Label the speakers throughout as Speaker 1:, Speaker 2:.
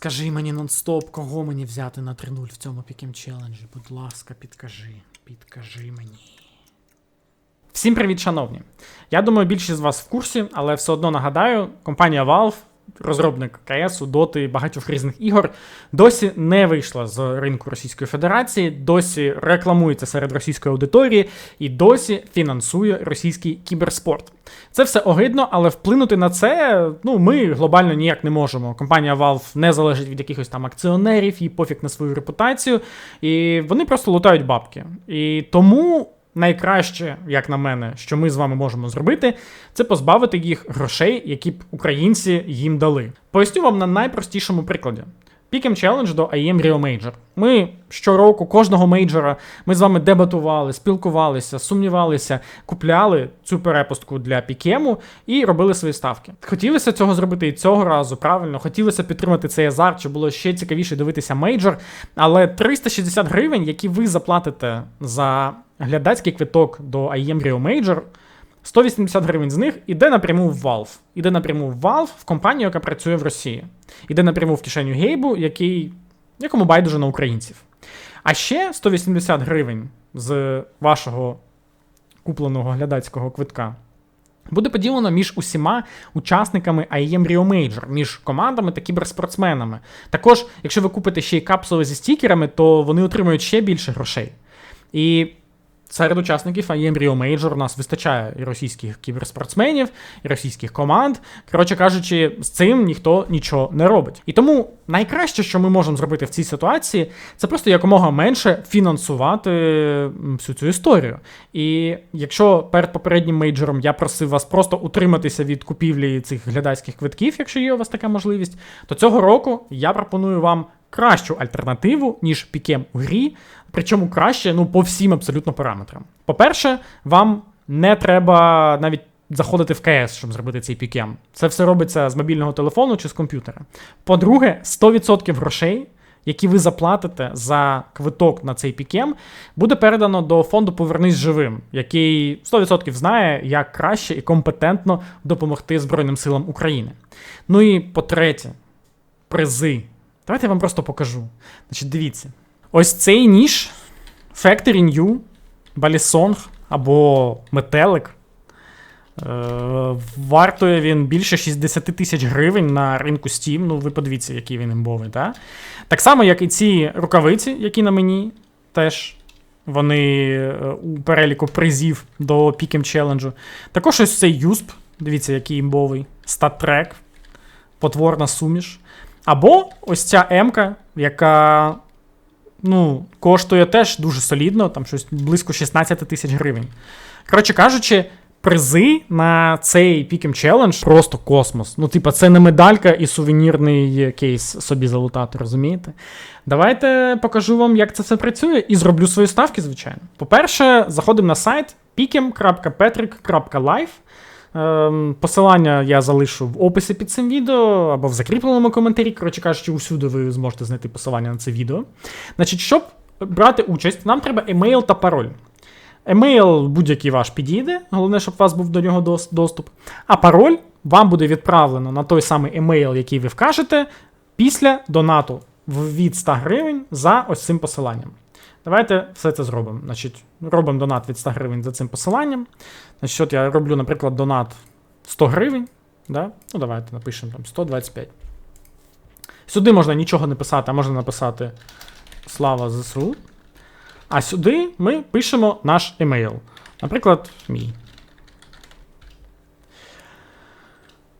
Speaker 1: Скажи мені нон-стоп, кого мені взяти на 3-0 в цьому пікем челенджі. Будь ласка, підкажи. Підкажи мені. Всім привіт, шановні. Я думаю, більшість з вас в курсі, але все одно нагадаю, компанія Valve, розробник КС, Доти багатьох різних ігор, досі не вийшла з ринку Російської Федерації, досі рекламується серед російської аудиторії і досі фінансує російський кіберспорт. Це все огидно, але вплинути на це ну, ми глобально ніяк не можемо. Компанія Valve не залежить від якихось там акціонерів, їй пофіг на свою репутацію, і вони просто лутають бабки. І тому. Найкраще, як на мене, що ми з вами можемо зробити, це позбавити їх грошей, які б українці їм дали. Поясню вам на найпростішому прикладі. Пікем челендж до IEM Rio Major. Ми щороку, кожного мейджора, ми з вами дебатували, спілкувалися, сумнівалися, купляли цю перепустку для пікему і робили свої ставки. Хотілося цього зробити і цього разу, правильно, хотілося підтримати цей азарт, щоб було ще цікавіше дивитися мейджор. Але 360 гривень, які ви заплатите за глядацький квиток до IEM Rio Major, 180 гривень з них іде напряму в Valve. Іде напряму в Valve в компанію, яка працює в Росії. Іде напряму в кишеню Гейбу, який, якому байдуже на українців. А ще 180 гривень з вашого купленого глядацького квитка буде поділено між усіма учасниками IEM Rio Major, між командами та кіберспортсменами. Також, якщо ви купите ще й капсули зі стікерами, то вони отримують ще більше грошей. І Серед учасників IEM Rio Major у нас вистачає і російських кіберспортсменів, і російських команд. Коротше кажучи, з цим ніхто нічого не робить. І тому найкраще, що ми можемо зробити в цій ситуації, це просто якомога менше фінансувати всю цю історію. І якщо перед попереднім мейджором я просив вас просто утриматися від купівлі цих глядацьких квитків, якщо є у вас така можливість, то цього року я пропоную вам кращу альтернативу, ніж пікем у грі, причому краще ну, по всім абсолютно параметрам. По-перше, вам не треба навіть заходити в КС, щоб зробити цей пікем. Це все робиться з мобільного телефону чи з комп'ютера. По-друге, 100% грошей. Які ви заплатите за квиток на цей пікем, буде передано до фонду Повернись живим, який 100% знає, як краще і компетентно допомогти Збройним силам України. Ну і по-третє, призи. Давайте я вам просто покажу. Значить, дивіться. Ось цей ніж Factory New, Balisong або Метелик. Е, Вартує він більше 60 тисяч гривень на ринку Steam. Ну, ви подивіться, який він імбовий. Так? так само, як і ці рукавиці, які на мені теж вони е, у переліку призів до Pick'em Challenge. Також ось цей Юсп, дивіться, який імбовий, статтрек, потворна суміш. Або ось ця М-ка, яка ну, коштує теж дуже солідно, там щось близько 16 тисяч гривень. Коротше кажучи, призи на цей Pick'em Challenge просто космос. Ну, типа, це не медалька і сувенірний кейс собі залутати, розумієте? Давайте покажу вам, як це все працює, і зроблю свої ставки, звичайно. По-перше, заходимо на сайт pikem.petrick.live. Ем, Посилання я залишу в описі під цим відео або в закріпленому коментарі. Коротше кажучи, усюди ви зможете знайти посилання на це відео. Значить, щоб брати участь, нам треба емейл та пароль. Емейл будь-який ваш підійде, головне, щоб у вас був до нього доступ. А пароль вам буде відправлено на той самий емейл, який ви вкажете, після донату від 100 гривень за ось цим посиланням. Давайте все це зробимо. Значить, Робимо донат від 100 гривень за цим посиланням. Значить, от Я роблю, наприклад, донат 100 гривень. Да? Ну, Давайте напишемо там 125. Сюди можна нічого не писати, а можна написати Слава ЗСУ. А сюди ми пишемо наш емейл. Наприклад, мій.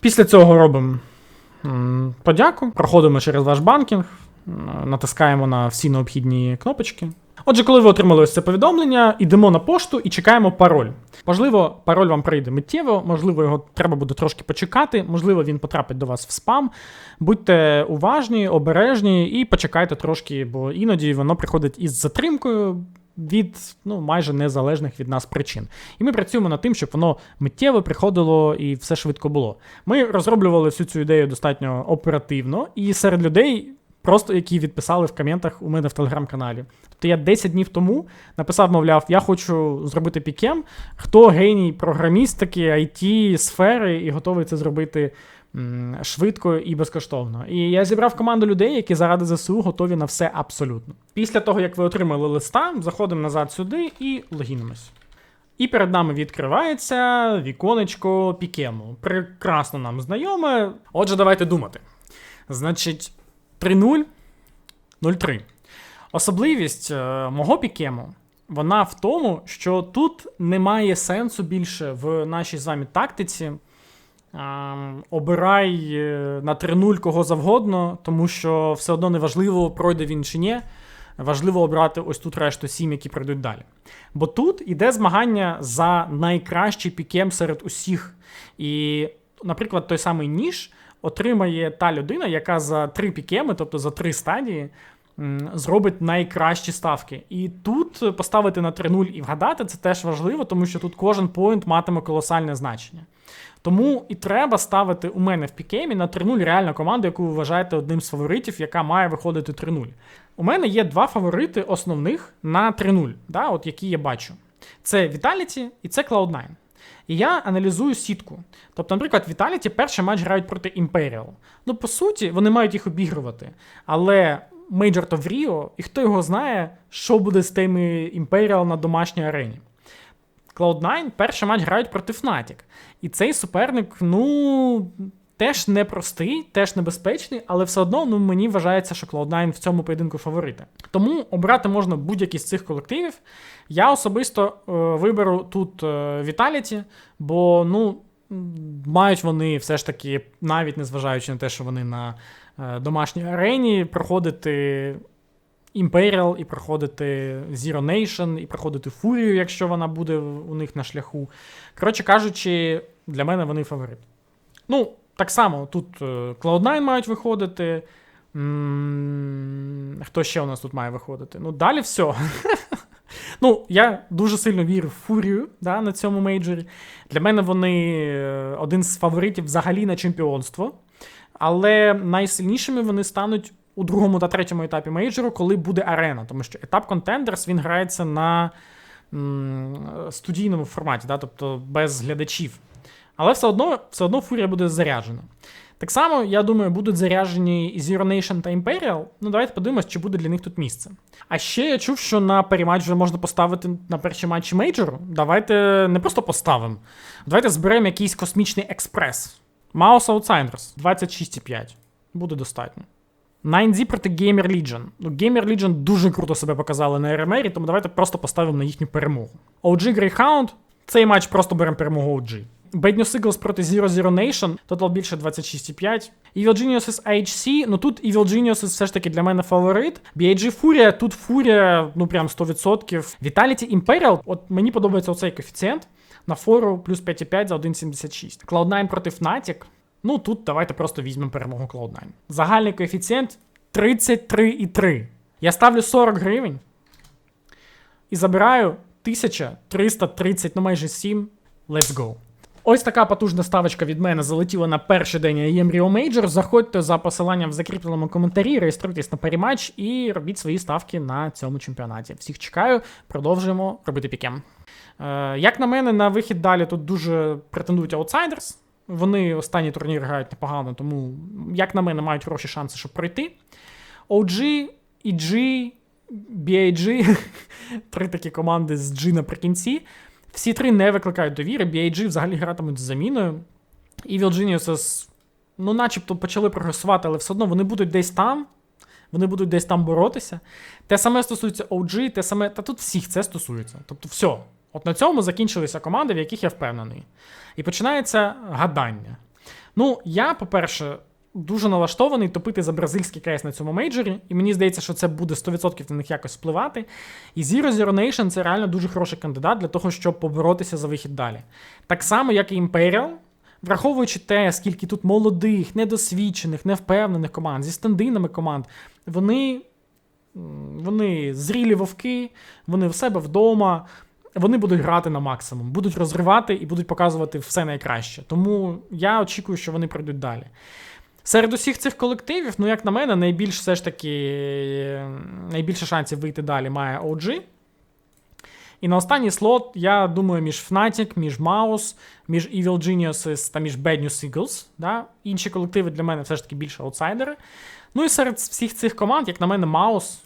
Speaker 1: Після цього робимо подяку, проходимо через ваш банкінг, натискаємо на всі необхідні кнопочки. Отже, коли ви отримали ось це повідомлення, йдемо на пошту і чекаємо пароль. Можливо, пароль вам прийде миттєво, можливо, його треба буде трошки почекати, можливо, він потрапить до вас в спам. Будьте уважні, обережні і почекайте трошки, бо іноді воно приходить із затримкою. Від ну майже незалежних від нас причин. І ми працюємо над тим, щоб воно миттєво приходило і все швидко було. Ми розроблювали всю цю ідею достатньо оперативно, і серед людей просто які відписали в коментах у мене в телеграм-каналі. Тобто я 10 днів тому написав, мовляв, я хочу зробити пікем. Хто геній програміст, такі, IT, сфери і готовий це зробити м, швидко і безкоштовно. І я зібрав команду людей, які заради ЗСУ готові на все абсолютно. Після того, як ви отримали листа, заходимо назад сюди і логінимось. І перед нами відкривається віконечко Пікему. Прекрасно нам знайоме. Отже, давайте думати. Значить, 3-0, 0-3. Особливість е, мого Пікему вона в тому, що тут немає сенсу більше в нашій з вами тактиці. Обирай е, на 3-0 кого завгодно, тому що все одно не важливо, пройде він чи ні. Важливо обрати ось тут решту сім, які пройдуть далі. Бо тут іде змагання за найкращий пікем серед усіх. І, наприклад, той самий ніж отримає та людина, яка за три пікеми, тобто за три стадії, зробить найкращі ставки. І тут поставити на 3-0 і вгадати це теж важливо, тому що тут кожен поінт матиме колосальне значення. Тому і треба ставити у мене в пікемі на 3-0 реальну команду, яку ви вважаєте одним з фаворитів, яка має виходити 3-0. У мене є два фаворити основних на 3-0, да, от які я бачу. Це Vitality і це Cloud9. І я аналізую сітку. Тобто, наприклад, Віталіті перший матч грають проти Imperial. Ну, по суті, вони мають їх обігрувати. Але Мейджор то в Ріо, і хто його знає, що буде з тими Imperial на домашній арені. Cloud9 перший матч грають проти Fnatic. І цей суперник, ну, теж непростий, теж небезпечний, але все одно ну, мені вважається, що Cloud9 в цьому поєдинку фаворити. Тому обрати можна будь-який з цих колективів. Я особисто е, виберу тут е, Vitality, бо ну, мають вони все ж таки, навіть незважаючи на те, що вони на е, домашній арені, проходити Imperial і проходити Zero Nation, і проходити Фурію, якщо вона буде у них на шляху. Коротше кажучи, для мене вони фаворит. Ну, так само, тут е, Cloud9 мають виходити. Хто ще у нас тут має виходити? Ну, далі все. Ну, я дуже сильно вірю в Фурію да, на цьому мейджорі. Для мене вони е, один з фаворитів взагалі на чемпіонство. Але найсильнішими вони стануть у другому та третьому етапі мейджору, коли буде арена. Тому що етап Contenders він грається на студійному форматі, да, тобто без глядачів. Але все одно, все одно Фурія буде заряджена. Так само, я думаю, будуть заряджені Zero Nation та Imperial. Ну, давайте подивимось, чи буде для них тут місце. А ще я чув, що на перематч вже можна поставити на перші матчі мейджору. Давайте не просто поставимо. Давайте зберемо якийсь космічний експрес. Mouse Outsiders 26,5. Буде достатньо. 9Z проти Gamer Legion. Ну, Gamer Legion дуже круто себе показали на RMR, тому давайте просто поставимо на їхню перемогу. OG Greyhound. Цей матч просто беремо перемогу OG. Bad News Eagles проти Zero Zero Nation, тотал більше 26,5. Evil Geniuses HC, ну тут Evil Geniuses все ж таки для мене фаворит. BAG Furia, тут Furia, ну прям 100%. Vitality Imperial, от мені подобається оцей коефіцієнт. На фору плюс 5,5 за 1,76. Cloud9 проти Fnatic. Ну тут давайте просто візьмемо перемогу Cloud9. Загальний коефіцієнт 33,3. Я ставлю 40 гривень і забираю 1330, ну майже 7. Let's go. Ось така потужна ставочка від мене залетіла на перший день IEM Rio. Заходьте за посиланням в закріпленому коментарі, реєструйтесь на паріматч і робіть свої ставки на цьому чемпіонаті. Всіх чекаю, продовжуємо робити пікем. Е, як на мене, на вихід далі тут дуже претендують Outsiders. Вони останній турнір грають непогано, тому, як на мене, мають хороші шанси, щоб пройти. OG, EG, BAG, три такі команди з G наприкінці. Всі три не викликають довіри. BAG взагалі гратимуть з заміною. Evil Geniuses, ну, начебто почали прогресувати, але все одно вони будуть десь там. Вони будуть десь там боротися. Те саме стосується OG, те саме. Та тут всіх це стосується. Тобто, все. От на цьому закінчилися команди, в яких я впевнений. І починається гадання. Ну, я, по-перше, дуже налаштований топити за бразильський кейс на цьому мейджорі, і мені здається, що це буде 100% на них якось впливати. І Zero Zero Nation це реально дуже хороший кандидат для того, щоб поборотися за вихід далі. Так само, як і Imperial, враховуючи те, скільки тут молодих, недосвідчених, невпевнених команд, зі стендинами команд, вони, вони зрілі вовки, вони в себе вдома. Вони будуть грати на максимум, будуть розривати і будуть показувати все найкраще. Тому я очікую, що вони пройдуть далі. Серед усіх цих колективів, ну, як на мене, найбільш все ж таки е, найбільше шансів вийти далі має OG. І на останній слот, я думаю, між Fnatic, між Mouse, між Evil Geniuses та між Bad News Eagles. Да? Інші колективи для мене все ж таки більше аутсайдери. Ну і серед всіх цих команд, як на мене, Mouse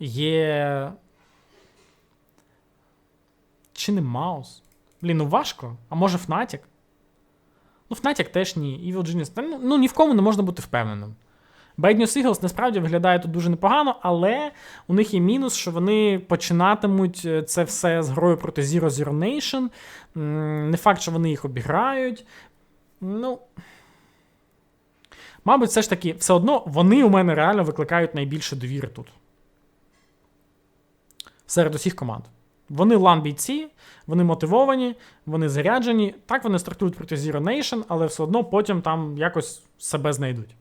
Speaker 1: є. Чи не Mouse? Блін, ну важко. А може Fnatic? Ну, Fnatic теж ні. Evil Genius. Ну, ну ні в кому не можна бути впевненим. Bad News Eagles насправді виглядає тут дуже непогано, але у них є мінус, що вони починатимуть е, це все з грою проти Zero Zero Nation. Не факт, що вони їх обіграють. Ну. Мабуть, все ж таки, все одно вони у мене реально викликають найбільше довіри тут. Серед усіх команд. Вони лан-бійці, вони мотивовані, вони заряджені. Так вони стартують проти Zero Nation, але все одно потім там якось себе знайдуть.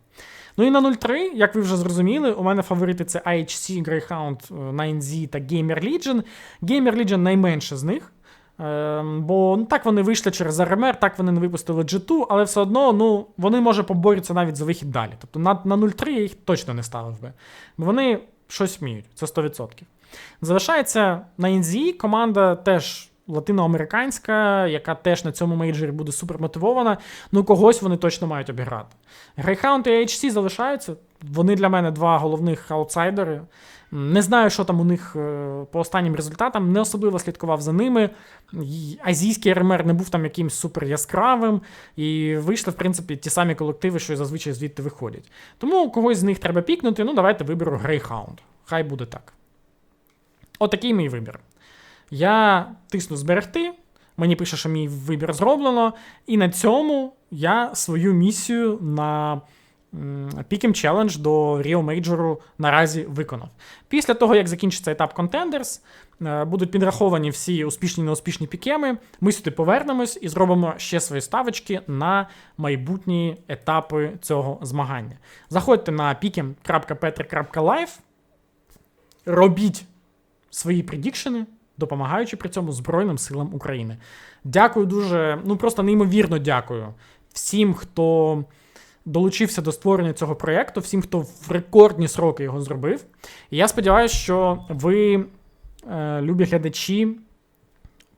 Speaker 1: Ну і на 0-3, як ви вже зрозуміли, у мене фаворити це IHC, Greyhound, е, 9Z та Gamer Legion. Gamer Legion найменше з них. Ем, бо ну, так вони вийшли через РМР, так вони не випустили G2, але все одно ну, вони може поборються навіть за вихід далі. Тобто на, на 0-3 я їх точно не ставив би. Бо вони щось вміють, це 100%. Залишається на NZ команда теж латиноамериканська, яка теж на цьому мейджорі буде супермотивована. Ну, когось вони точно мають обіграти. Greyhound і HC залишаються. Вони для мене два головних аутсайдери. Не знаю, що там у них е, по останнім результатам, не особливо слідкував за ними. Азійський РМР не був там якимсь супер яскравим, і вийшли, в принципі, ті самі колективи, що зазвичай звідти виходять. Тому когось з них треба пікнути. Ну, давайте виберу Greyhound. Хай буде так. Отакий мій вибір. Я тисну зберегти. Мені пише, що мій вибір зроблено. І на цьому я свою місію на Пікем Челендж до Rio Major наразі виконав. Після того, як закінчиться етап Contenders, е, будуть підраховані всі успішні і неуспішні пікеми. Ми сюди повернемось і зробимо ще свої ставочки на майбутні етапи цього змагання. Заходьте на pikem.petr.live, робіть свої предікшени, допомагаючи при цьому Збройним силам України. Дякую дуже, ну просто неймовірно дякую всім, хто долучився до створення цього проєкту, всім, хто в рекордні сроки його зробив. І я сподіваюся, що ви, е, любі глядачі,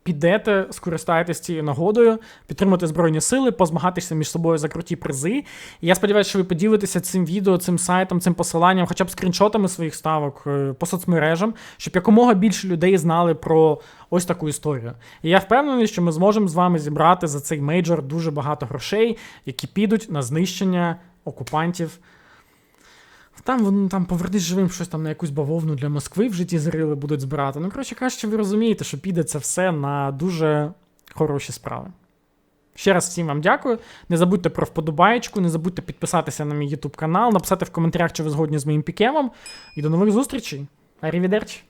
Speaker 1: підете, скористаєтесь цією нагодою, підтримати Збройні сили, позмагатися між собою за круті призи. І я сподіваюся, що ви поділитеся цим відео, цим сайтом, цим посиланням, хоча б скріншотами своїх ставок е, по соцмережам, щоб якомога більше людей знали про ось таку історію. І я впевнений, що ми зможемо з вами зібрати за цей мейджор дуже багато грошей, які підуть на знищення окупантів. Там воно там повернись живим щось там на якусь бавовну для Москви в житті зрили будуть збирати. Ну, коротше кажучи, ви розумієте, що піде це все на дуже хороші справи. Ще раз всім вам дякую. Не забудьте про вподобаєчку, не забудьте підписатися на мій YouTube канал, написати в коментарях, чи ви згодні з моїм пікемом. І до нових зустрічей. Арівідерчі!